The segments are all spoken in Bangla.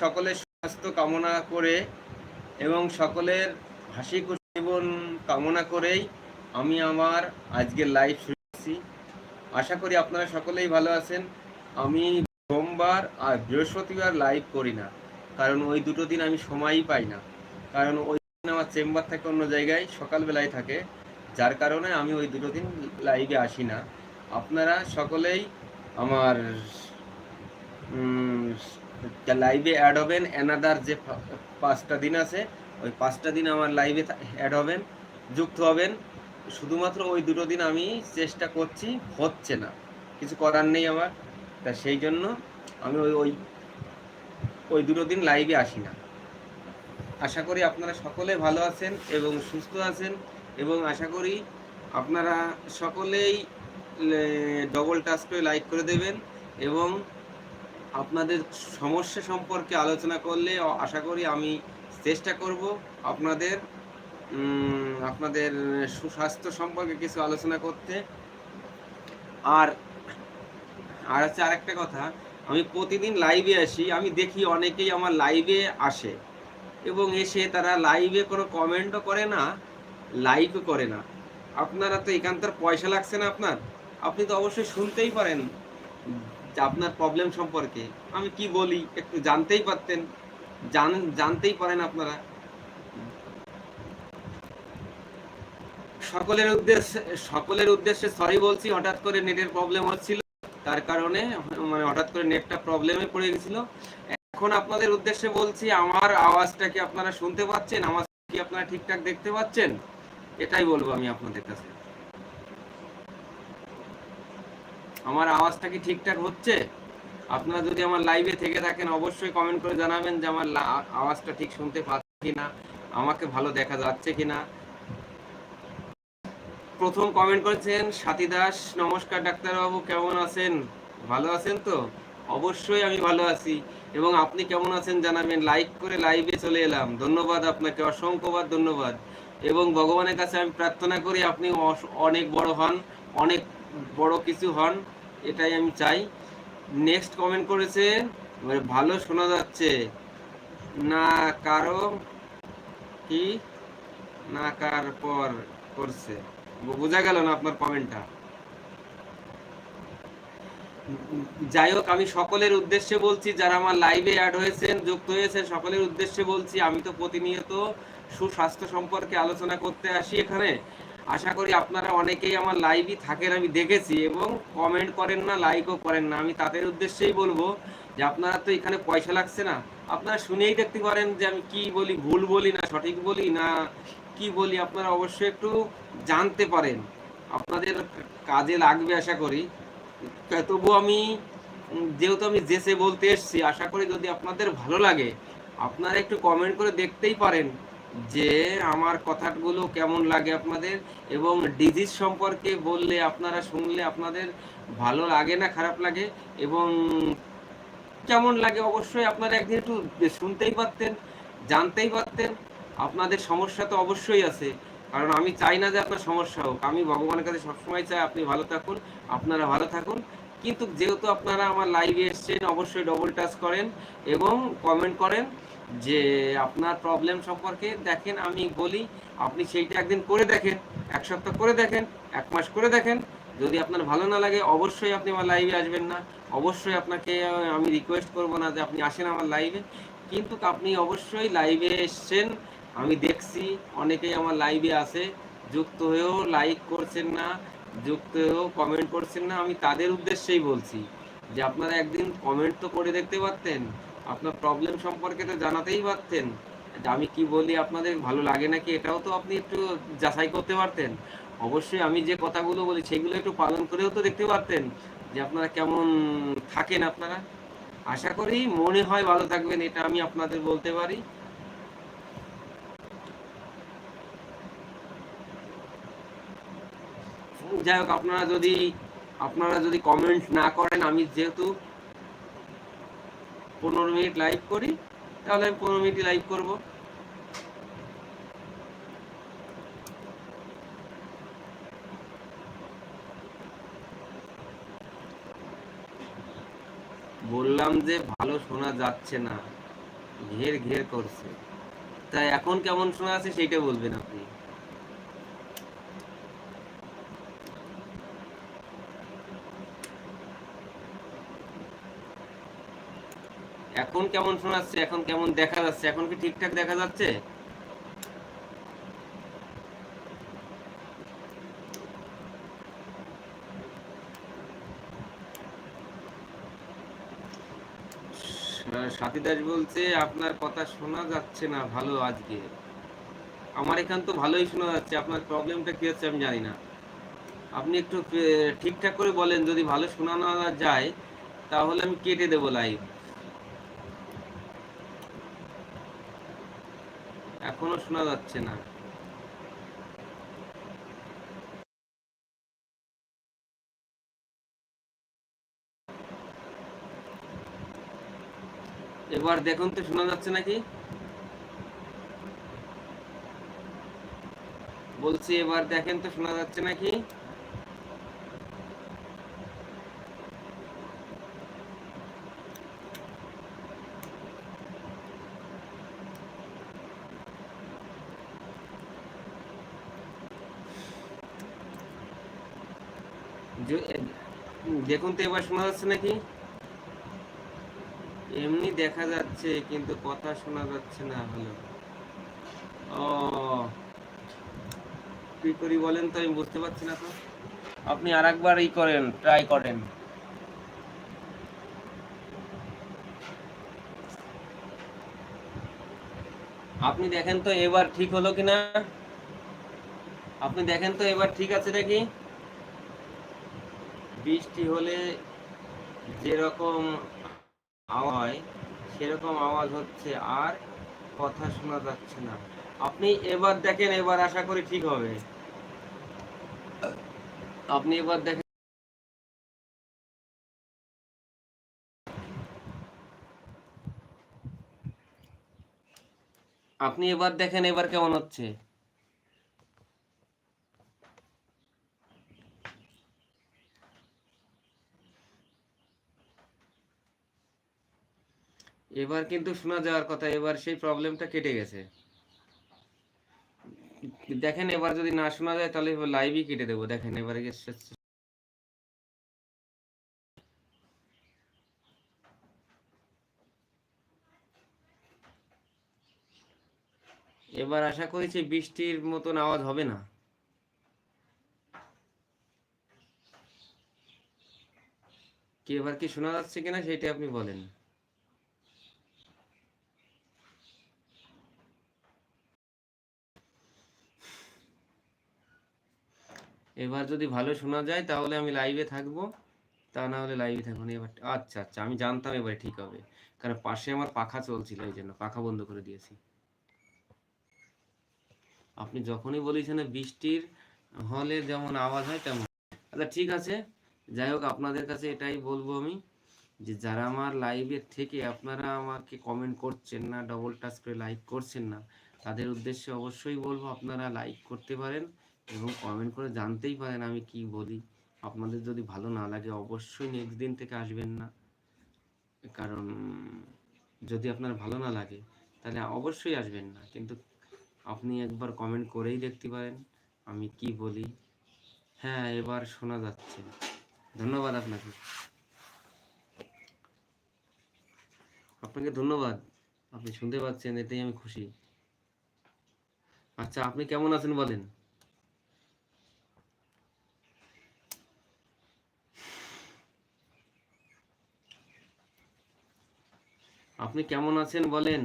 সকলের স্বাস্থ্য কামনা করে এবং সকলের হাসি খুশি জীবন কামনা করেই আমি আমার আজকের লাইভ শুরু করছি। আশা করি আপনারা সকলেই ভালো আছেন। আমি সোমবার আর বৃহস্পতিবার লাইভ করি না, কারণ ওই দুটো দিন আমি সময়ই পাই না। কারণ ওই দিন আমার চেম্বার থাকে অন্য জায়গায়, সকালবেলায় থাকে। যার কারণে আমি ওই দুটো দিন লাইভে আসি না। আপনারা সকলেই আমার লাইভে অ্যাড হবেন অ্যানাদার যে পাঁচটা দিন আছে, ওই পাঁচটা দিন আমার লাইভে অ্যাড হবেন, যুক্ত হবেন। শুধুমাত্র ওই দুটো দিন আমি চেষ্টা করছি, হচ্ছে না। কিছু করার নেই আমার। তা সেই জন্য আমি ওই ওই ওই দুটো দিন লাইভে আসি না। আশা করি আপনারা সকলে ভালো আছেন এবং সুস্থ আছেন এবং আশা করি আপনারা সকলেই ডবল টাচ করে লাইক করে দেবেন এবং আপনাদের সমস্যা সম্পর্কে আলোচনা করলে আশা করি আমি চেষ্টা করব আপনাদের আপনাদের সুস্বাস্থ্য সম্পর্কে কিছু আলোচনা করতে। আর আর হচ্ছে আরেকটা কথা, আমি প্রতিদিন লাইভে আসি, আমি দেখি অনেকেই আমার লাইভে আসে এবং এসে তারা লাইভে কোনো কমেন্টও করে না লাইভও করে না। আপনারা তো এখানকার পয়সা লাগছে না আপনার? আপনি তো অবশ্যই শুনতেই পারেন। যে আপনার প্রবলেম সম্পর্কে আমি কি বলি একটু জানতেই পারতেন। জান, জানতেই পারেন আপনারা। সকলের উদ্দেশ্যে সকলের উদ্দেশ্যে সরি বলছি, হঠাৎ করে নেটের প্রবলেম হচ্ছিল। তার কারণে মানে হঠাৎ করে নেটটা প্রবলেমে পড়ে গেছিল। এখন আপনাদের উদ্দেশ্যে বলছি, আমার আওয়াজটা কি আপনারা শুনতে পাচ্ছেন? আমার কি আপনারা ঠিকঠাক দেখতে পাচ্ছেন? এটাই বলব আমি আপনাদের কাছে। আমার আওয়াজটা কি ঠিকঠাক হচ্ছে? আপনারা যদি আমার লাইভে থেকে থাকেন, অবশ্যই কমেন্ট করে জানাবেন যে আমার আওয়াজটা ঠিক শুনতে পাচ্ছি কিনা, আমাকে ভালো দেখা যাচ্ছে কিনা। প্রথম কমেন্ট করেছেন সাথী দাস, নমস্কার ডাক্তারবাবু, কেমন আছেন? ভালো আছেন তো? অবশ্যই আমি ভালো আছি। এবং আপনি কেমন আছেন জানাবেন। লাইক করে লাইভে চলে এলাম। ধন্যবাদ আপনাকে, অসংখ্যবার ধন্যবাদ। এবং ভগবানের কাছে আমি প্রার্থনা করি আপনি অনেক বড় হন, অনেক বড় কিছু হন। এটাই আমি চাই। নেক্সট কমেন্ট করেছে মানে ভালো শোনা যাচ্ছে। না কারও কি? না কার পর করছে। বোঝা গেল না আপনার কমেন্টটা যাই হোক, আমি সকলের উদ্দেশ্যে বলছি, যারা আমার লাইভে অ্যাড হয়েছেন, যুক্ত হয়েছেন, সকলের উদ্দেশ্যে বলছি, আমি তো প্রতিনিয়ত সুস্বাস্থ্য সম্পর্কে আলোচনা করতে আসি এখানে। আশা করি আপনারা অনেকেই আমার লাইভই থাকেন, আমি দেখেছি এবং কমেন্ট করেন না লাইকও করেন না। আমি তাদের উদ্দেশ্যেই বলব যে আপনারা তো এখানে পয়সা লাগছে না। আপনারা শুনেই দেখতে পারেন যে আমি কি বলি, ভুল বলি না, সঠিক বলি না, কি বলি, আপনারা অবশ্যই একটু জানতে পারেন। আপনাদের কাজে লাগবে আশা করি। তবু আমি যেহেতু আমি জেসে বলতে এসেছি, আশা করি যদি আপনাদের ভালো লাগে, আপনারা একটু কমেন্ট করে দেখতেই পারেন। যে আমার কথাগুলো কেমন লাগে আপনাদের এবং ডিজিজ সম্পর্কে বললে, আপনারা শুনলে আপনাদের ভালো লাগে না, খারাপ লাগে এবং কেমন লাগে অবশ্যই আপনারা একদিন একটু শুনতেই পারতেন, জানতেই পারতেন। আপনাদের সমস্যা তো অবশ্যই আছে, কারণ আমি চাই না যে আপনার সমস্যা হোক। আমি ভগবানের কাছে সবসময় চাই আপনি ভালো থাকুন, আপনারা ভালো থাকুন। কিন্তু যেহেতু আপনারা আমার লাইভে এসছেন, অবশ্যই ডবল টাচ করেন এবং কমেন্ট করেন। যে আপনার প্রবলেম সম্পর্কে দেখেন, আমি বলি, আপনি সেইটা একদিন করে দেখেন, এক সপ্তাহ করে দেখেন, এক মাস করে দেখেন। যদি আপনার ভালো না লাগে, অবশ্যই আপনি আমার লাইভে আসবেন না। অবশ্যই আপনাকে আমি রিকোয়েস্ট করব না যে আপনি আসেন আমার লাইভে কিন্তু আপনি অবশ্যই লাইভে এসছেন। আমি দেখছি, অনেকেই আমার লাইভে আছে। যুক্ত হয়েও লাইক করছেন না, যুক্ত হয়েও কমেন্ট করছেন না। আমি তাদের উদ্দেশ্যেই বলছি যে, আপনারা একদিন কমেন্ট তো করে দেখতে পারতেন। আপনার প্রবলেম সম্পর্কে তো জানাতেই পারতেন। আমি কি বলি, আপনাদের ভালো লাগে নাকি এটাও তো আপনি একটু যাচাই করতে পারতেন। অবশ্যই আমি যে কথাগুলো বলি, সেগুলো একটু পালন করেও তো দেখতে পারতেন যে আপনারা কেমন থাকেন আপনারা। আশা করি মনে হয় ভালো থাকবেন, এটা আমি আপনাদের বলতে পারি। যাই হোক, আপনারা যদি আপনারা যদি কমেন্ট না করেন, আমি যেহেতু পনেরো মিনিট লাইভ করি, তাহলে আমি পনেরো মিনিট লাইভ করব। বললাম যে ভালো শোনা যাচ্ছে না, ঘের ঘের করছে। তাই এখন কেমন শোনা আছে সেইটা বলবেন আপনি এখন কেমন শোনাচ্ছে, এখন কেমন দেখা যাচ্ছে? এখন কি ঠিকঠাক দেখা যাচ্ছে? সাথী দাস বলছে, আপনার কথা শোনা যাচ্ছে না ভালো আজকে। আমার এখান তো ভালোই শোনা যাচ্ছে, আপনার প্রবলেমটা কি হচ্ছে আমি জানি না। আপনি একটু ঠিকঠাক করে বলেন, যদি ভালো শোনানো যায়, তাহলে আমি কেটে দেবো লাইভ এখনও শোনা যাচ্ছে না। এবার দেখুন তো শোনা যাচ্ছে নাকি? বলছি এবার দেখেন তো শোনা যাচ্ছে নাকি? দেখুন তো এবার শোনা যাচ্ছে নাকি? এমনি দেখা যাচ্ছে, কিন্তু কথা শোনা যাচ্ছে না হলো ও, কি করি বলেন তো, আমি বুঝতে পারছি না তো। আপনি আরেকবার ই করেন ট্রাই করেন। আপনি দেখেন তো এবার ঠিক হলো কিনা? আপনি দেখেন তো এবার ঠিক আছে নাকি? বৃষ্টি হলে যেরকম আওয়াজ সেরকম আওয়াজ হচ্ছে আর কথা শোনা যাচ্ছে না। আপনি এবার দেখেন, এবার আশা করি ঠিক হবে। আপনি এবার দেখেন। আপনি এবার দেখেন, এবার কেমন হচ্ছে? এবার কিন্তু শোনা যাওয়ার কথা, এবার সেই প্রবলেমটা কেটে গেছে। দেখেন, এবার যদি না শোনা যায়, তাহলে লাইভই কেটে দেবো। দেখেন, এবারে এবার আশা করেছি বৃষ্টির মতন আওয়াজ হবে না। কি, এবার কি শোনা যাচ্ছে কিনা সেটা আপনি বলেন। এবার যদি ভালো শোনা যায়, তাহলে আমি লাইভে থাকব। তা না হলে লাইভে থাকব না। এবার আচ্ছা আচ্ছা আমি জানতাম এবার ঠিক হবে। কারণ পাশে আমার পাখা চলছিল এই জন্য, পাখা বন্ধ করে দিয়েছি। আপনি যখনই বলেছেন বৃষ্টির হলে যেমন আওয়াজ হয়, তেমন। আচ্ছা ঠিক আছে। যাই হোক, আপনাদের কাছে এটাই বলব আমি যে, যারা আমার লাইভের থেকে আপনারা আমাকে কমেন্ট করছেন না ডবল টাচ করে লাইক করছেন না, তাদের উদ্দেশ্যে অবশ্যই বলব আপনারা লাইক করতে পারেন। এবং কমেন্ট করে জানতেই পারেন আমি কি বলি। আপনাদের যদি ভালো না লাগে অবশ্যই নেক্সট দিন থেকে আসবেন না। কারণ যদি আপনার ভালো না লাগে, তাহলে অবশ্যই আসবেন না। কিন্তু আপনি একবার কমেন্ট করেই দেখতে পারেন আমি কি বলি। হ্যাঁ এবার শোনা যাচ্ছে। ধন্যবাদ আপনাকে। আপনাকে ধন্যবাদ। আপনি শুনতে পাচ্ছেন, এতেই আমি খুশি। আচ্ছা আপনি কেমন আছেন বলেন? আপনি কেমন আছেন বলেন?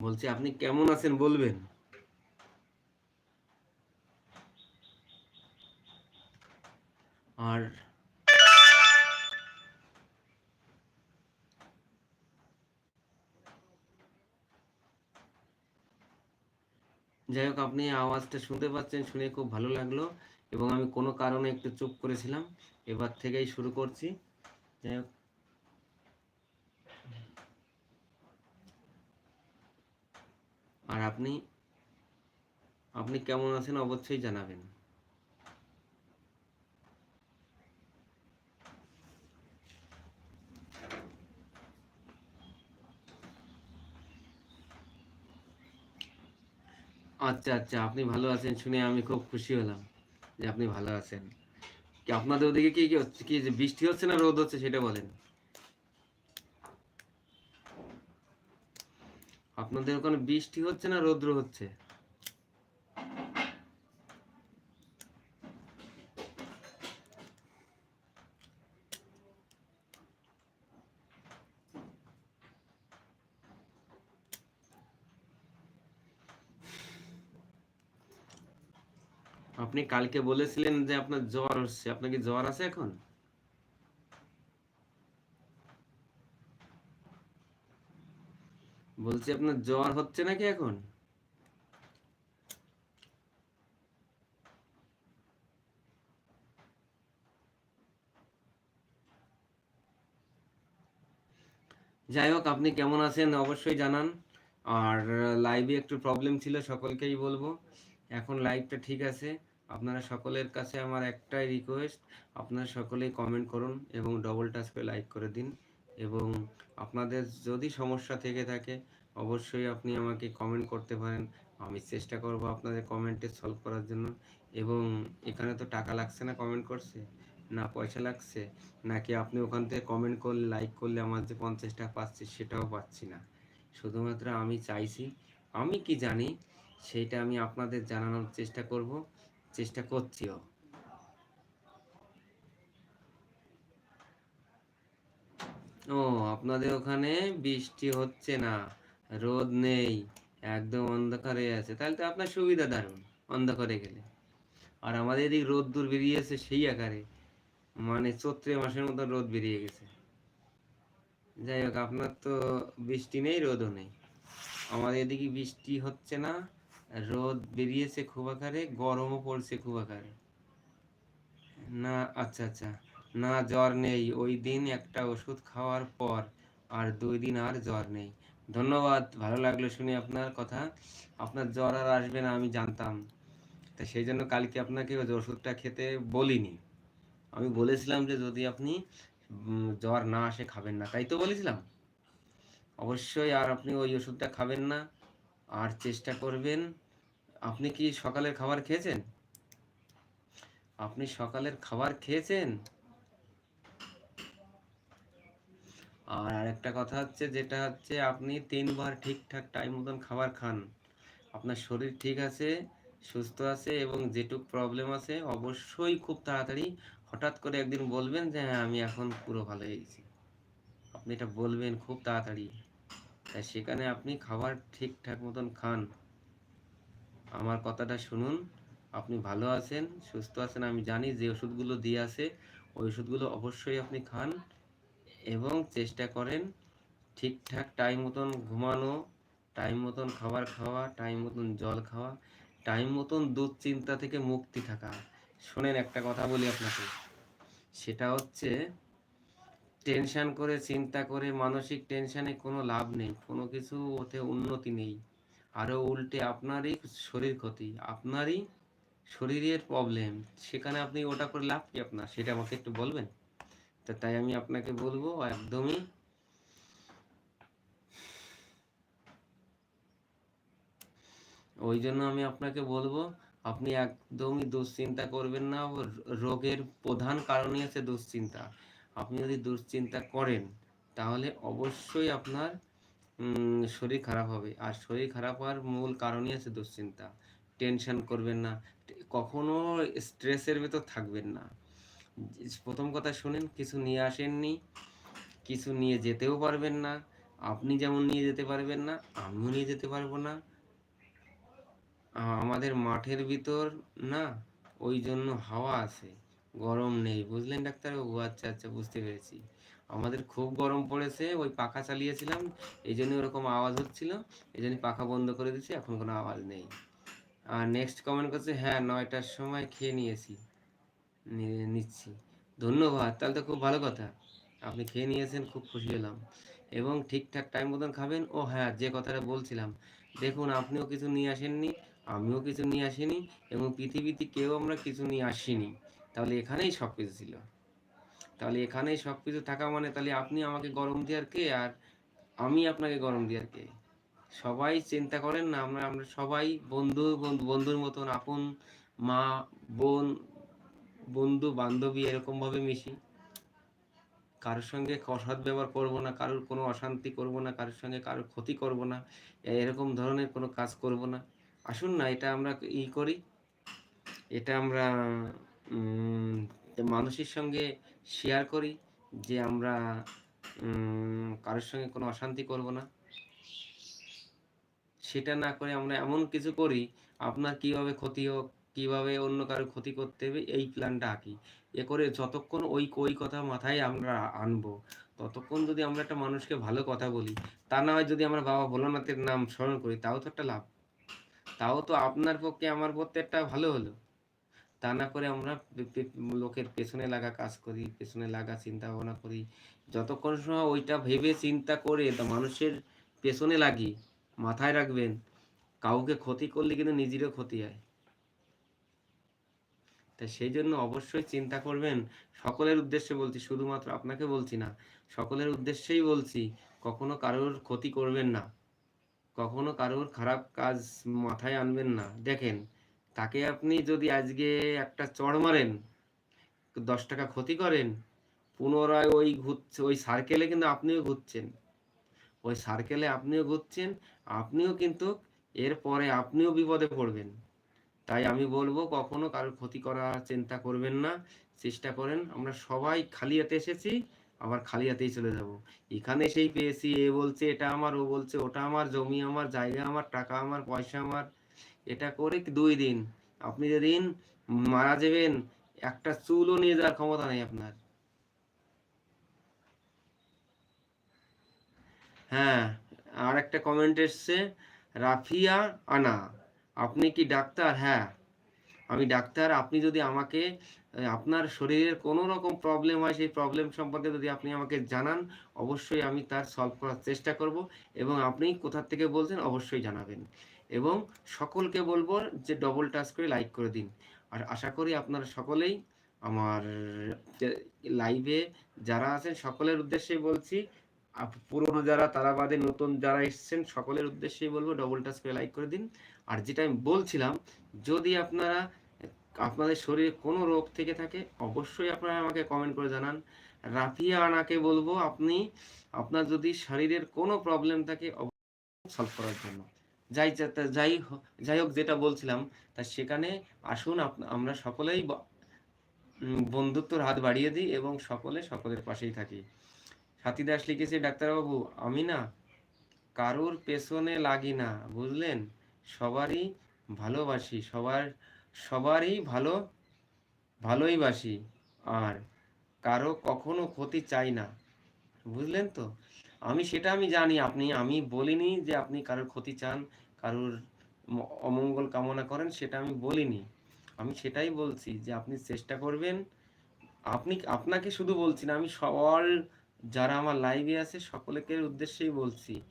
বলছি আপনি কেমন আছেন বলবেন? আর যাই হোক, আপনি আওয়াজটা শুনতে পাচ্ছেন, শুনে খুব ভালো লাগল এবং আমি কোনো কারণে একটু চুপ করেছিলাম। এবার থেকেই শুরু করছি। যাই হোক। আর আপনি আপনি কেমন আছেন অবশ্যই জানাবেন। আচ্ছা আচ্ছা আপনি ভালো আছেন শুনে আমি খুব খুশি হলাম যে আপনি ভালো আছেন। কি আপনাদের ওদিকে কি কি হচ্ছে? কি যে বৃষ্টি হচ্ছে না রোদ হচ্ছে সেটা বলেন। আপনাদের ওখানে বৃষ্টি হচ্ছে না রৌদ্র হচ্ছে? আপনি কালকে বলেছিলেন যে আপনার জ্বর হচ্ছে আপনার কি জ্বর আছে এখন? বলছি, আপনার জ্বর হচ্ছে নাকি এখন? যাই হোক, আপনি কেমন আছেন অবশ্যই জানান। আর লাইভে একটু প্রবলেম ছিল, সকলকেই বলব। এখন লাইভটা ঠিক আছে। আপনারা সকলের কাছে আমার একটাই রিকোয়েস্ট আপনারা সকলেই কমেন্ট করুন এবং ডবল টাচ করে লাইক করে দিন এবং আপনাদের যদি সমস্যা থেকে থাকে, অবশ্যই আপনি আমাকে কমেন্ট করতে পারেন। আমি চেষ্টা করব আপনাদের কমেন্টে সলভ করার জন্য এবং এখানে তো টাকা লাগছে না কমেন্ট করছে না পয়সা লাগছে? নাকি আপনি ওখান থেকে কমেন্ট করলে লাইক করলে আমার যে পঞ্চাশ টাকা পাচ্ছি সেটাও পাচ্ছি না? শুধুমাত্র আমি চাইছি, আমি কি জানি সেইটা আমি আপনাদের জানানোর চেষ্টা করব। চেষ্টা করছিও। ও, আপনাদের ওখানে বৃষ্টি হচ্ছে না, রোদ নেই, একদম অন্ধকারে আছে। তাহলে তো আপনার সুবিধা দারুণ, অন্ধকারে গেলে। আর আমাদের এদিক রোদ দূর বেরিয়েছে সেই আকারে মানে চৈত্রে মাসের মতো রোদ বেরিয়ে গেছে। যাই হোক, আপনার তো বৃষ্টি নেই, রোদও নেই। আমাদের এদিকে বৃষ্টি হচ্ছে না রোদ বেরিয়েছে খুব আকারে, গরমও পড়ছে খুব আকারে। না আচ্ছা আচ্ছা। না, জ্বর নেই। ওই দিন একটা ওষুধ খাওয়ার পর আর দুই দিন আর জ্বর নেই। ধন্যবাদ, ভালো লাগল শুনে আপনার কথা। আপনার জ্বর আর আসবে না, আমি জানতাম। তা সেই জন্য কালকে আপনাকে ওই ওষুধটা খেতে বলিনি। আমি বলেছিলাম যে যদি আপনি জ্বর না আসে, খাবেন না। তাই তো বলেছিলাম? অবশ্যই আর আপনি ওই ওষুধটা খাবেন না। আর চেষ্টা করবেন, আপনি কি সকালের খাবার খেয়েছেন? আপনি সকালের খাবার খেয়েছেন? আর আরেকটা কথা হচ্ছে, যেটা হচ্ছে আপনি তিনবার ঠিকঠাক টাইম মতন খাবার খান। আপনার শরীর ঠিক আছে, সুস্থ আছে এবং যেটুক প্রবলেম আছে, অবশ্যই খুব তাড়াতাড়ি হঠাৎ করে একদিন বলবেন যে হ্যাঁ আমি এখন পুরো ভালো হয়ে গেছি আপনি এটা বলবেন খুব তাড়াতাড়ি। তাই সেখানে আপনি খাবার ঠিকঠাক মতন খান। আমার কথাটা শুনুন, আপনি ভালো আছেন, সুস্থ আছেন, আমি জানি যে ওষুধগুলো দিয়ে আছে, ওই ওষুধগুলো অবশ্যই আপনি খান এবং চেষ্টা করেন ঠিকঠাক টাইম মতন ঘুমানো টাইম মতন খাবার খাওয়া টাইম মতন জল খাওয়া টাইম মতন দুশ্চিন্তা থেকে মুক্তি থাকা। শোনেন, একটা কথা বলি আপনাকে। সেটা হচ্ছে টেনশন করে, চিন্তা করে, মানসিক টেনশনে কোনো লাভ নেই, কোনো কিছু ওতে উন্নতি নেই। আরও উল্টে আপনারই শরীর ক্ষতি, আপনারই শরীরের প্রবলেম সেখানে আপনি ওটা করে লাভ কি আপনার? সেটা আমাকে একটু বলবেন? তো তাই আমি আপনাকে বলব, একদমই। ওই জন্য আমি আপনাকে বলব, আপনি একদমই দুশ্চিন্তা করবেন না। রোগের প্রধান কারণই আছে দুশ্চিন্তা। আপনি যদি দুশ্চিন্তা করেন, তাহলে অবশ্যই আপনার শরীর খারাপ হবে। আর শরীর খারাপ হওয়ার মূল কারণই আছে দুশ্চিন্তা। টেনশন করবেন না। কখনো স্ট্রেসের ভেতর থাকবেন না। প্রথম কথা শুনেন, কিছু নিয়ে আসেননি, কিছু নিয়ে যেতেও পারবেন না। আপনি যেমন নিয়ে যেতে পারবেন না, আমিও নিয়ে যেতে পারব না। আমাদের মাঠের ভিতর না, ওই জন্য হাওয়া আছে। গরম নেই। বুঝলেন ডাক্তার ও আচ্ছা আচ্ছা বুঝতে পেরেছি। আমাদের খুব গরম পড়েছে, ওই পাখা চালিয়েছিলাম এই জন্য ওরকম আওয়াজ হচ্ছিল এই জন্য পাখা বন্ধ করে দিচ্ছি এখন কোনো আওয়াজ নেই। আর নেক্সট কমেন্ট করছে হ্যাঁ নয়টার সময় খেয়ে নিয়েছি। নিচ্ছি। ধন্যবাদ, তাহলে তো খুব ভালো কথা। আপনি খেয়ে নিয়েছেন, খুব খুশি হলাম। এবং ঠিকঠাক টাইম মতন খাবেন। ও হ্যাঁ যে কথাটা বলছিলাম, দেখুন, আপনিও কিছু নিয়ে আসেননি, আমিও কিছু নিয়ে আসিনি, এবং পৃথিবীতে কেউ আমরা কিছু নিয়ে আসিনি। তাহলে এখানেই সব কিছু ছিল। তাহলে এখানেই সব কিছু থাকা মানে তাহলে আপনি আমাকে গরম দেওয়ার কে আর আমি আপনাকে গরম দেওয়ার কে? সবাই চিন্তা করেন না, আমরা আমরা সবাই বন্ধু বন্ধু- বন্ধুর মতন আপন, মা, বোন, বন্ধু, বান্ধবী এরকম ভাবে মিশি। কারোর সঙ্গে অসৎ ব্যবহার করব না, কারোর কোনো অশান্তি করব না, কারোর সঙ্গে কারোর ক্ষতি করব না এরকম ধরনের কোনো কাজ করব না। আসুন না, এটা আমরা ই করি। এটা আমরা মানুষের সঙ্গে শেয়ার করি যে আমরা কারোর সঙ্গে কোনো অশান্তি করব না। সেটা না করে আমরা এমন কিছু করি, আপনার কীভাবে ক্ষতি হোক, কীভাবে অন্য কারোর ক্ষতি করতে হবে, এই প্ল্যানটা আঁকি। এ করে যতক্ষণ ওই ওই কথা মাথায় আমরা আনব, ততক্ষণ যদি আমরা একটা মানুষকে ভালো কথা বলি, তা না হয় যদি আমরা বাবা ভোলানাথের নাম স্মরণ করি, তাও তো একটা লাভ। তাও তো আপনার পক্ষে আমার পক্ষে একটা ভালো হলো। তা না করে আমরা লোকের পেছনে লাগা কাজ করি, পেছনে লাগা চিন্তা ভাবনা করি। যতক্ষণ সময় ওইটা ভেবে চিন্তা করে তা মানুষের পেছনে লাগি, মাথায় রাখবেন, কাউকে ক্ষতি করলে কিন্তু নিজেরও ক্ষতি হয়। তাই সেই জন্য অবশ্যই চিন্তা করবেন, সকলের উদ্দেশ্যে বলছি, শুধুমাত্র আপনাকে বলছি না, সকলের উদ্দেশ্যেই বলছি, কখনো কারোর ক্ষতি করবেন না, কখনো কারোর খারাপ কাজ মাথায় আনবেন না। দেখেন তাকে আপনি যদি আজকে একটা চড় মারেন, দশ টাকা ক্ষতি করেন, পুনরায় ওই ঘুরছে, ওই সার্কেলে কিন্তু আপনিও ঘুরছেন। ওই সার্কেলে আপনিও ঘুরছেন, আপনিও কিন্তু এরপরে আপনিও বিপদে পড়বেন। তাই আমি বলব, কখনো কারোর ক্ষতি করার চিন্তা করবেন না, চেষ্টা করেন, আমরা সবাই খালি হাতে এসেছি, আবার খালি হাতেই চলে যাব। এখানে সেই পেয়েছি, এ বলছে, এটা আমার, ও বলছে, ওটা আমার, জমি আমার, জায়গা আমার, টাকা আমার, পয়সা আমার এটা করে দুই দিন? আপনি যেদিন মারা যাবেন, একটা চুলও নিয়ে যাওয়ার ক্ষমতা নেই আপনার। হ্যাঁ আর একটা কমেন্ট এসছে, রাফিয়া আনা, আপনি কি ডাক্তার? হ্যাঁ আমি ডাক্তার, আপনি যদি আমাকে আপনার শরীরের কোনো রকম প্রবলেম হয়, সেই প্রবলেম সম্পর্কে যদি আপনি আমাকে জানান, অবশ্যই আমি তার সলভ করার চেষ্টা করব এবং আপনি কোথা থেকে বলছেন, অবশ্যই জানাবেন। এবং সকলকে বলব যে ডবল টাচ করে লাইক করে দিন। আর আশা করি আপনারা সকলেই আমার লাইভে যারা আছেন, সকলের উদ্দেশ্যেই বলছি পুরনো যারা, তারা বাদে নতুন যারা এসছেন, সকলের উদ্দেশ্যেই বলব ডবল টাচ করে লাইক করে দিন। আর যেটা আমি বলছিলাম, যদি আপনারা, আপনাদের শরীরে কোনো রোগ থেকে থাকে, অবশ্যই আপনারা আমাকে কমেন্ট করে জানান। রাফিয়া আনাকে বলব, আপনি, আপনার যদি শরীরের কোনো প্রবলেম থাকে সলভ করার জন্য। যাই যাই যাই হোক যেটা বলছিলাম, তা সেখানে আসুন আমরা সকলেই বন্ধুত্বর হাত বাড়িয়ে দিই এবং সকলে সকলের পাশেই থাকি। সাথী দাস লিখেছে, ডাক্তারবাবু, আমি না কারোর পেছনে লাগি না, বুঝলেন? সবারই ভালোবাসি, সবার, সবারই ভালো, ভালোই বাসি। আর কারও কখনো ক্ষতি চাই না, বুঝলেন তো? আমি সেটা আমি জানি। আপনি, আমি বলিনি যে আপনি কারোর ক্ষতি চান, কারোর অমঙ্গল কামনা করেন, সেটা আমি বলিনি। আমি সেটাই বলছি যে আপনি চেষ্টা করবেন। আপনি, আপনাকে শুধু বলছি না, আমি সকল যারা আমার লাইভে আছে সকলের উদ্দেশ্যেই বলছি,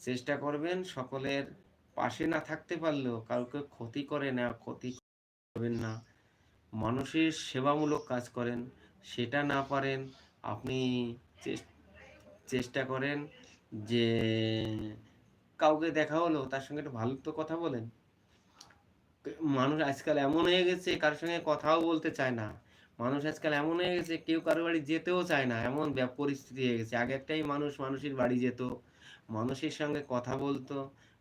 চেষ্টা করবেন সকলের পাশে না থাকতে পারলেও কাউকে ক্ষতি করে না, ক্ষতি করবেন না। মানুষের সেবামূলক কাজ করেন, সেটা না পারেন, আপনি চেস- চেষ্টা করেন যে কাউকে দেখা হলো, তার সঙ্গে একটু ভালো তো কথা বলেন। মানুষ আজকাল এমন হয়ে গেছে, কারোর সঙ্গে কথাও বলতে চায় না। মানুষ আজকাল এমন হয়ে গেছে, কেউ কারও বাড়ি যেতেও চায় না। এমন পরিস্থিতি হয়ে গেছে। আগে একটাই মানুষ মানুষের বাড়ি যেত, মানুষের সঙ্গে কথা বলতো,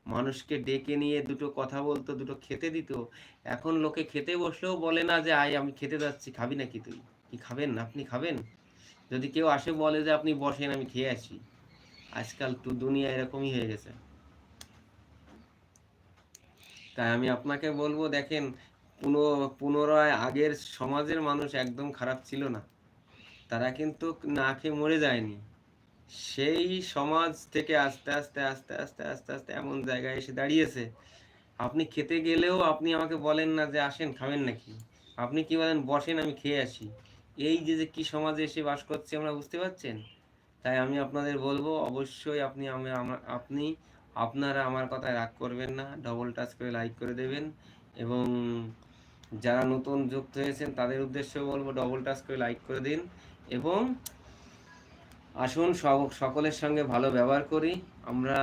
মানুষকে ডেকে নিয়ে দুটো কথা বলতো, দুটো খেতে দিত। এখন লোকে খেতে বসলেও বলে না যে, আয়, আমি খেতে যাচ্ছি। খাবি নাকি তুই? কি খাবেন? আপনি খাবেন? যদি কেউ আসে বলে যে আপনি বসেন, আমি খেয়ে আসি। আজকাল তো দুনিয়া এরকমই হয়ে গেছে। তাই আমি আপনাকে বলব, দেখেন পুনরায় আগের সমাজের মানুষ একদম খারাপ ছিল না। তারা কিন্তু না খেয়ে মরে যায়নি। সেই সমাজ থেকে আস্তে আস্তে আস্তে আস্তে আস্তে আস্তে এমন জায়গায় এসে দাঁড়িয়েছে। আপনি খেতে গেলেও আপনি আমাকে বলেন না যে আসেন, খাবেন নাকি? আপনি কি বলেন, বসেন, আমি খেয়ে আসি। এই যে যে কি সমাজে এসে বাস করছি, আমরা বুঝতে পারছেন? তাই আমি আপনাদের বলব, অবশ্যই আপনি আমি আপনি, আপনারা আমার কথায় রাগ করবেন না ডবল টাচ করে লাইক করে দেবেন এবং যারা নতুন যুক্ত হয়েছেন, তাদের উদ্দেশ্যেও বলব ডবল টাচ করে লাইক করে দিন এবং আসুন সকলের সঙ্গে ভালো ব্যবহার করি। আমরা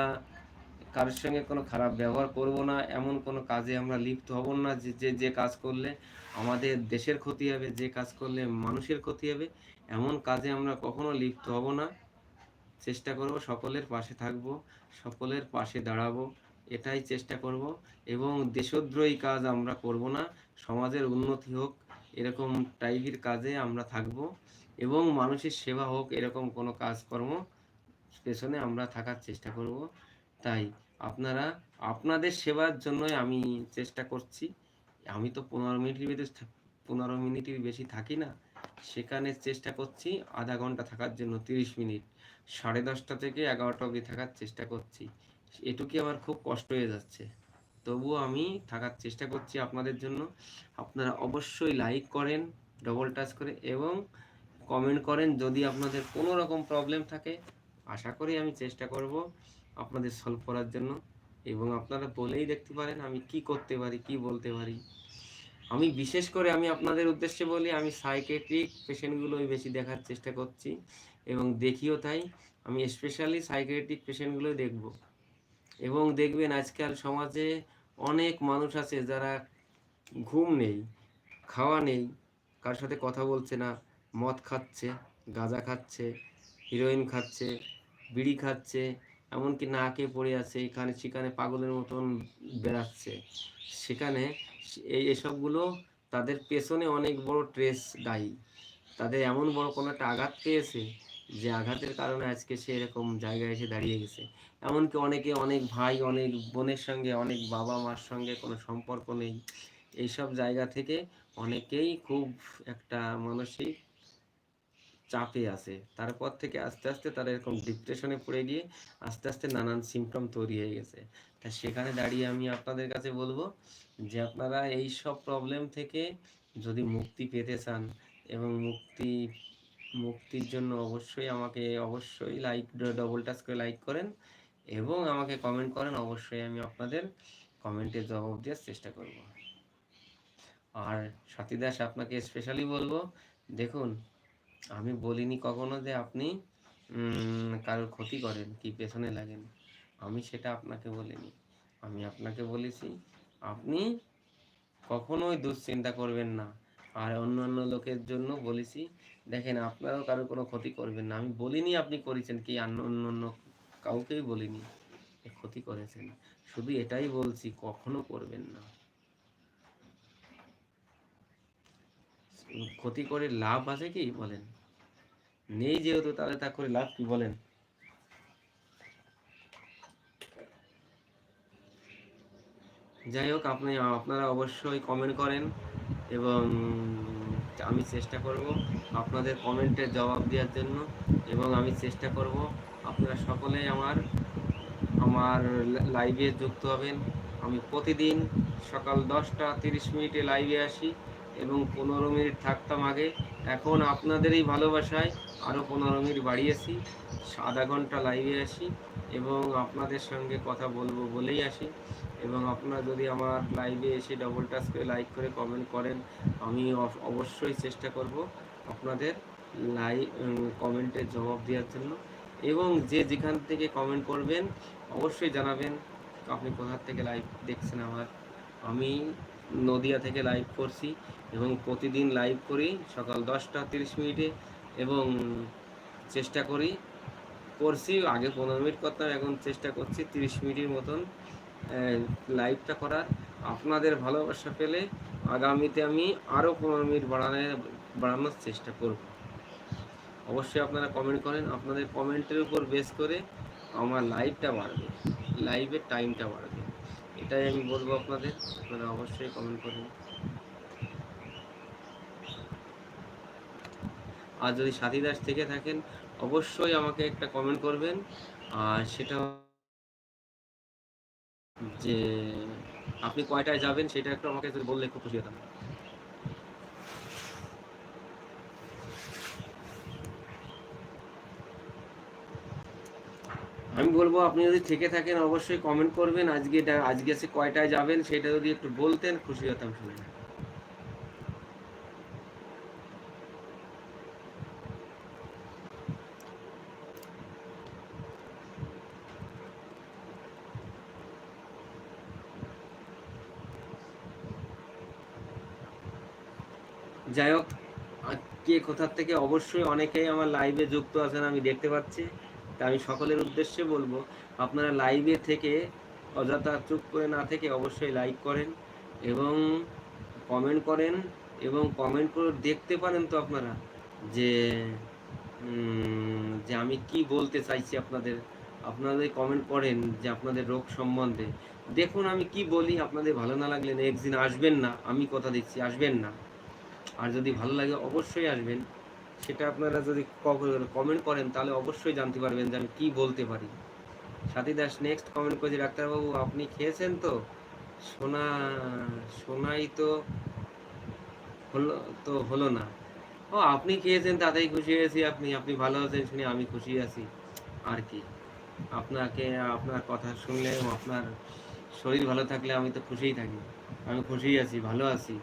কারোর সঙ্গে কোনো খারাপ ব্যবহার করব না, এমন কোনো কাজে আমরা লিপ্ত হব না যে যে যে কাজ করলে আমাদের দেশের ক্ষতি হবে, যে কাজ করলে মানুষের ক্ষতি হবে, এমন কাজে আমরা কখনো লিপ্ত হব না। চেষ্টা করব সকলের পাশে থাকব, সকলের পাশে দাঁড়াবো, এটাই চেষ্টা করব এবং দেশদ্রোহী কাজ আমরা করব না, সমাজের উন্নতি হোক, এরকম টাইপের কাজে আমরা থাকব এবং মানুষের সেবা হোক, এরকম কোনো কাজকর্ম পেছনে আমরা থাকার চেষ্টা করব। তাই আপনারা, আপনাদের সেবার জন্যই আমি চেষ্টা করছি। আমি তো পনেরো মিনিটের ভিতরে পনেরো মিনিটের বেশি থাকি না। সেখানে চেষ্টা করছি আধা ঘণ্টা থাকার জন্য, তিরিশ মিনিট। সাড়ে দশটা থেকে এগারোটা অবধি থাকার চেষ্টা করছি। এটুকুই আমার খুব কষ্ট হয়ে যাচ্ছে। তবুও আমি থাকার চেষ্টা করছি আপনাদের জন্য। আপনারা অবশ্যই লাইক করেন ডবল টাচ করে এবং কমেন্ট করেন যদি আপনাদের কোনো রকম প্রবলেম থাকে। আশা করি আমি চেষ্টা করব। আপনাদের সলভ করার জন্য এবং আপনারা বলেই দেখতে পারেন আমি কি করতে পারি, কি বলতে পারি। আমি বিশেষ করে আমি আপনাদের উদ্দেশ্যে বলি, আমি সাইকেট্রিক পেশেন্টগুলোই বেশি দেখার চেষ্টা করছি এবং দেখিও তাই, আমি স্পেশালি সাইকেট্রিক পেশেন্টগুলোই দেখব। এবং দেখবেন আজকাল সমাজে অনেক মানুষ আছে যারা ঘুম নেই, খাওয়া নেই কার সাথে কথা বলছে না, মদ খাচ্ছে, গাঁজা খাচ্ছে হিরোইন খাচ্ছে, বিড়ি খাচ্ছে এমনকি না খেয়ে পড়ে আছে, এখানে সেখানে পাগলের মতন বেড়াচ্ছে। সেখানে এই এসবগুলো তাদের পেছনে অনেক বড় ট্রেস দায়ী। তাদের এমন বড় কোনো একটা আঘাত পেয়েছে যে আঘাতের কারণে আজকে সে এরকম জায়গায় এসে দাঁড়িয়ে গেছে। এমনকি অনেকে অনেক ভাই, অনেক বোনের সঙ্গে, অনেক বাবা মার সঙ্গে কোনো সম্পর্ক নেই। এইসব জায়গা থেকে অনেকেই খুব একটা মানসিক চাপে আছে। তারপর থেকে আস্তে আস্তে তারা এরকম ডিপ্রেশনে পড়ে গিয়ে আস্তে আস্তে নানান সিমটম তৈরি হয়ে গেছে। তা সেখানে দাঁড়িয়ে আমি আপনাদের কাছে বলব যে আপনারা এই সব প্রবলেম থেকে যদি মুক্তি পেতে চান এবং মুক্তি, মুক্তির জন্য অবশ্যই আমাকে অবশ্যই লাইক ডবল টাচ করে লাইক করেন এবং আমাকে কমেন্ট করেন, অবশ্যই আমি আপনাদের কমেন্টে জবাব দেওয়ার চেষ্টা করব। আর সাথী দাস আপনাকে স্পেশালি বলব, দেখুন আমি বলিনি কখনো যে আপনি কারোর ক্ষতি করেন, কি পেছনে লাগেন। আমি সেটা আপনাকে বলিনি। আমি আপনাকে বলেছি, আপনি কখনোই দুশ্চিন্তা করবেন না। আর অন্য অন্য লোকের জন্য বলেছি, দেখেন আপনারাও কারোর কোনো ক্ষতি করবেন না। আমি বলিনি আপনি করেছেন, কি অন্য অন্য কাউকেই বলিনি। ক্ষতি করেছেন। শুধু এটাই বলছি, কখনো করবেন না। ক্ষতি করে লাভ আছে কি? বলেন। নেই যেহেতু, তাহলে তা করে লাভ কি বলেন? যাই হোক, আপনি, আপনারা অবশ্যই কমেন্ট করেন এবং আমি চেষ্টা করব আপনাদের কমেন্টের জবাব দেওয়ার জন্য এবং আমি চেষ্টা করব আপনারা সকলেই আমার আমার লাইভে যুক্ত হবেন। আমি প্রতিদিন সকাল দশটা তিরিশ মিনিটে লাইভে আসি। এবং পনেরো মিনিট থাকতাম আগে। এখন আপনাদেরই ভালোবাসায় আরও পনেরো মিনিট বাড়িয়েছি আধা ঘণ্টা লাইভে আসি এবং আপনাদের সঙ্গে কথা বলব বলেই আসি। এবং আপনারা যদি আমার লাইভে এসে ডবল টাচ করে লাইক করে কমেন্ট করেন, আমি অব- অবশ্যই চেষ্টা করব আপনাদের লাইভ কমেন্টের জবাব দেওয়ার জন্য। এবং যে যেখান থেকে কমেন্ট করবেন, অবশ্যই জানাবেন, আপনি কোথা থেকে লাইভ দেখছেন আমার? আমি নদিয়া থেকে লাইভ করছি এবং প্রতিদিন লাইভ করি সকাল দশটা তিরিশ মিনিটে এবং চেষ্টা করি, করছি, আগে পনেরো মিনিট করতাম, এখন চেষ্টা করছি তিরিশ মিনিটের মতন লাইভটা করার। আপনাদের ভালোবাসা পেলে আগামীতে আমি আরও পনেরো মিনিট বাড়ানোর বাড়ানোর চেষ্টা করব। অবশ্যই আপনারা কমেন্ট করেন, আপনাদের কমেন্টের উপর বেস করে আমার লাইভটা বাড়বে লাইভের টাইমটা বাড়বে। এটাই আমি বলব আপনাদের। আপনারা অবশ্যই কমেন্ট করুন আর যদি সাথী দাস থেকে থাকেন, অবশ্যই আমাকে একটা কমেন্ট করবেন। আর সেটা যে আপনি কয়টায় যাবেন, সেটা একটু আমাকে বললে খুব খুশি হতাম। আমি বলব, আপনি যদি থেকে থাকেন, অবশ্যই কমেন্ট করবেন। আজকে এটা- আজকে সে কয়টায় যাবেন, সেটা যদি একটু বলতেন, খুশি হতাম শুনে। যাই হোক কে কোথার থেকে, অবশ্যই অনেকেই আমার লাইভে যুক্ত আছেন, আমি দেখতে পাচ্ছি। তা আমি সকলের উদ্দেশ্যে বলব, আপনারা লাইভে থেকে অযথা চুপ করে না থেকে অবশ্যই লাইক করেন এবং কমেন্ট করেন এবং কমেন্ট করে দেখতে পারেন তো আপনারা যে যে আমি কি বলতে চাইছি আপনাদের। আপনাদের কমেন্ট করেন যে আপনাদের রোগ সম্বন্ধে। দেখুন আমি কি বলি, আপনাদের ভালো না লাগলে নেক্সট দিন আসবেন না, আমি কথা দিচ্ছি, আসবেন না। আর যদি ভালো লাগে অবশ্যই আসবেন। সেটা আপনারা যদি কমেন্ট করেন, তাহলে অবশ্যই জানতে পারবেন যে আমি কি বলতে পারি। সাথী দাস নেক্সট কমেন্ট করেছে ডাক্তারবাবু, আপনি খেয়েছেন তো? সোনা, সোনাই তো হলো তো হলো না। ও, আপনি খেয়েছেন, তাতেই খুশি হয়েছি আপনি। আপনি ভালো আছেন শুনে আমি খুশি আছি। আর কি। আপনাকে, আপনার কথা শুনলে আপনার শরীর ভালো থাকলে আমি তো খুশিই থাকি। আমি খুশিই আছি, ভালো আছি।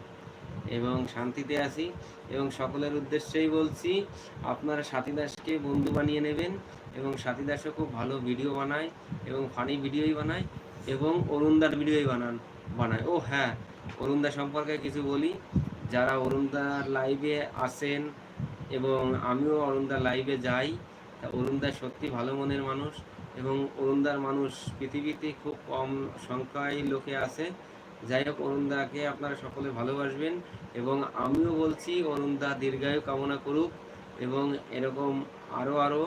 এবং শান্তিতে আছি এবং সকলের উদ্দেশ্যেই বলছি, আপনারা সাথী দাসকে বন্ধু বানিয়ে নেবেন এবং সাথী দাসও খুব ভালো ভিডিও বানায় এবং ফানি ভিডিওই বানায় এবং অরুণদার ভিডিওই বানান, বানায়। ও হ্যাঁ অরুণদা সম্পর্কে কিছু বলি। যারা অরুণদার লাইভে আসেন এবং আমিও অরুণদার লাইভে যাই অরুণদা সত্যি ভালো মনের মানুষ এবং অরুণদার মানুষ পৃথিবীতে খুব কম সংখ্যায় লোকে আছে। যাই হোক অরুণদাকে আপনারা সকলে ভালোবাসবেন এবং আমিও বলছি অরুণদা দীর্ঘায়ু কামনা করুক এবং এরকম আরও আরও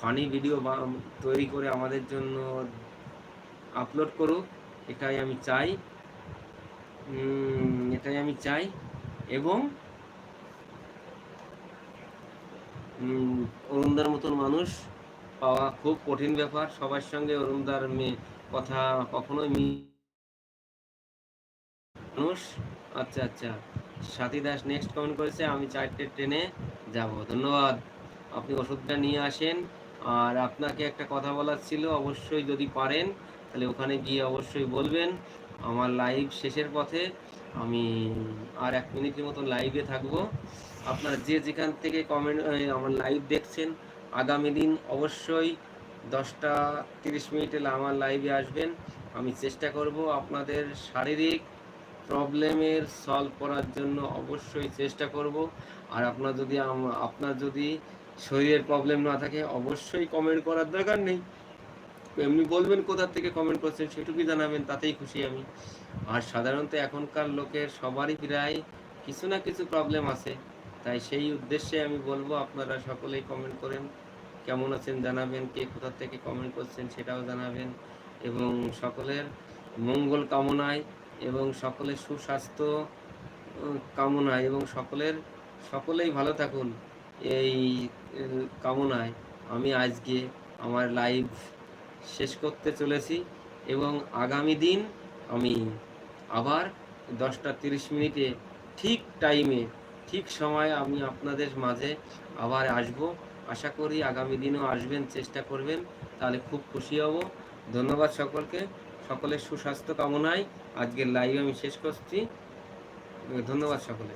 ফানি ভিডিও তৈরি করে আমাদের জন্য আপলোড করুক, এটাই আমি চাই। এটাই আমি চাই এবং অরুণদার মতন মানুষ পাওয়া খুব কঠিন ব্যাপার। সবার সঙ্গে অরুণদার কথা কখনোই মি মানুষ আচ্ছা আচ্ছা। সাথী দাস নেক্সট কমেন্ট করেছে, আমি চারটে ট্রেনে যাব। ধন্যবাদ। আপনি ওষুধটা নিয়ে আসেন। আর আপনাকে একটা কথা বলার ছিল, অবশ্যই যদি পারেন, তাহলে ওখানে গিয়ে অবশ্যই বলবেন। আমার লাইভ শেষের পথে আমি আর এক মিনিটের মতন লাইভে থাকব। আপনারা যে যেখান থেকে কমেন্ট আমার লাইভ দেখছেন, আগামী দিন অবশ্যই দশটা তিরিশ মিনিটে আমার লাইভে আসবেন। আমি চেষ্টা করব আপনাদের শারীরিক প্রবলেমের সলভ করার জন্য অবশ্যই চেষ্টা করব। আর আপনার যদি আপনার যদি শরীরের প্রবলেম না থাকে, অবশ্যই কমেন্ট করার দরকার নেই। এমনি বলবেন কোথা থেকে কমেন্ট করছেন সেটুকুই জানাবেন, তাতেই খুশি আমি। আর সাধারণত এখনকার লোকের সবারই প্রায় কিছু না কিছু প্রবলেম আছে। তাই সেই উদ্দেশ্যে আমি বলব, আপনারা সকলেই কমেন্ট করেন। কেমন আছেন জানাবেন, কে কোথা থেকে কমেন্ট করছেন সেটাও জানাবেন। এবং সকলের মঙ্গল কামনায় এবং সকলের সুস্বাস্থ্য কামনায় এবং সকলের, সকলেই ভালো থাকুন এই কামনায় আমি আজকে আমার লাইভ শেষ করতে চলেছি এবং আগামী দিন আমি আবার দশটা তিরিশ মিনিটে ঠিক টাইমে ঠিক সময়ে আমি আপনাদের মাঝে আবার আসব। আশা করি আগামী দিনও আসবেন, চেষ্টা করবেন, তাহলে খুব খুশি হব। ধন্যবাদ সকলকে। সকলের সুস্বাস্থ্য কামনায় আজকের লাইভ আমি শেষ করছি। ধন্যবাদ সকলে।